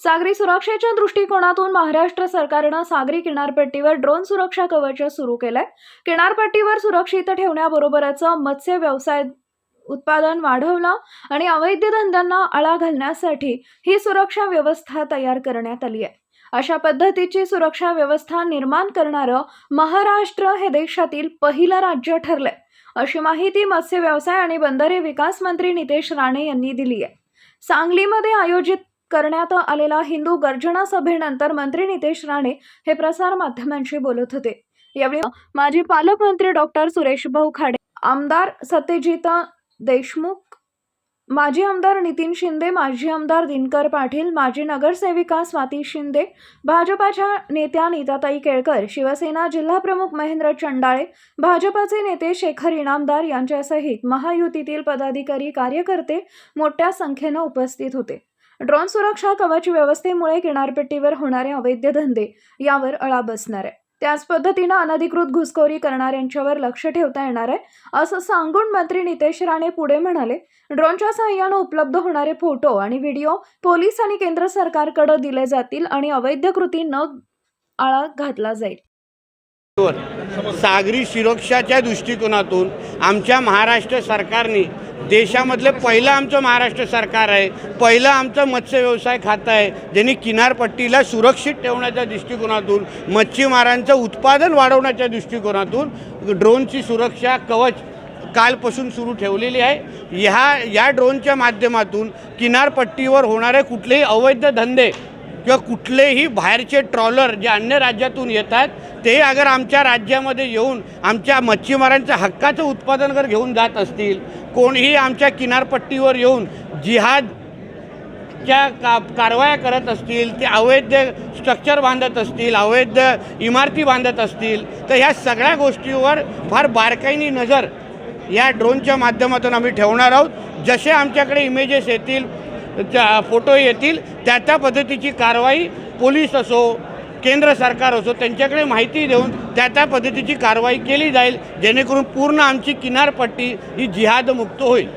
सागरी सुरक्षेच्या दृष्टिकोनातून महाराष्ट्र सरकारनं सागरी किनारपट्टीवर ड्रोन सुरक्षा कवच सुरू केलंय. किनारपट्टीवर सुरक्षित ठेवण्याबरोबरच मत्स्य व्यवसाय उत्पादन वाढवणं आणि अवैध धंद्यांना आळा घालण्यासाठी ही सुरक्षा व्यवस्था तयार करण्यात आली आहे. अशा पद्धतीची सुरक्षा व्यवस्था निर्माण करणारं महाराष्ट्र हे देशातील पहिलं राज्य ठरलंय. अशी माहिती मत्स्य व्यवसाय आणि बंदरे विकास मंत्री नितेश राणे यांनी दिली आहे. सांगलीमध्ये आयोजित करण्यात आलेला हिंदू गर्जना सभेनंतर मंत्री नितेश राणे हे प्रसार माध्यमांशी बोलत होते. यावेळी माजी पालकमंत्री डॉक्टर सुरेश भाऊ खाडे आमदार सत्यजित देशमुख माजी आमदार नितीन शिंदे माजी आमदार दिनकर पाटील माजी नगरसेविका स्वाती शिंदे भाजपाच्या नेत्या नीताताई केळकर शिवसेना जिल्हाप्रमुख महेंद्र चंडाळे भाजपाचे नेते शेखर इनामदार यांच्यासहित महायुतीतील पदाधिकारी कार्यकर्ते मोठ्या संख्येनं उपस्थित होते. ड्रोन सुरक्षा कवच व्यवस्थेमुळे किनारपट्टीवर होणारे अवैध धंदे यावर अळा बसणार आहे. त्याच पद्धतीनं अनधिकृत घुसखोरी करणाऱ्यांच्यावर लक्ष ठेवता येणार आहे असं सांगून मंत्री नितेश राणे पुढे म्हणाले. ड्रोनच्या सहाय्यानं उपलब्ध होणारे फोटो आणि व्हिडिओ पोलीस आणि केंद्र सरकारकडे दिले जातील आणि अवैध कृती न आळा घातला जाईल. सागरी सुरक्षाच्या दृष्टिकोनातून आमच्या महाराष्ट्र सरकारने देशामधलं पहिलं आमचं महाराष्ट्र सरकार आहे पहिलं आमचं मत्स्य व्यवसाय खातं आहे ज्यांनी किनारपट्टीला सुरक्षित ठेवण्याच्या दृष्टिकोनातून मच्छीमारांचं उत्पादन वाढवण्याच्या दृष्टिकोनातून ड्रोनची सुरक्षा कवच कालपासून सुरू ठेवलेली आहे. ह्या या ड्रोनच्या माध्यमातून किनारपट्टीवर होणारे कुठलेही अवैध धंदे किंवा कुठलेही बाहेरचे ट्रॉलर जे अन्य राज्यातून येतात ते अगर आमच्या राज्यामध्ये येऊन आमच्या मच्छीमारांच्या हक्काचं उत्पादन जर घेऊन जात असतील कोणीही आमच्या किनारपट्टीवर येऊन जिहाद ज्या का कारवाया करत असतील ते अवैध स्ट्रक्चर बांधत असतील अवैध इमारती बांधत असतील तर ह्या सगळ्या गोष्टीवर फार बारकाईने नजर या ड्रोनच्या माध्यमातून आम्ही ठेवणार आहोत. जसे आमच्याकडे इमेजेस येतील फोटो येतील त्या त्या पद्धतीची कारवाई पोलीस असो केंद्र सरकार असो त्यांच्याकडे माहिती देऊन त्या त्या पद्धतीची कारवाई केली जाईल जेणेकरून पूर्ण आमची किनारपट्टी ही जिहादमुक्त होईल.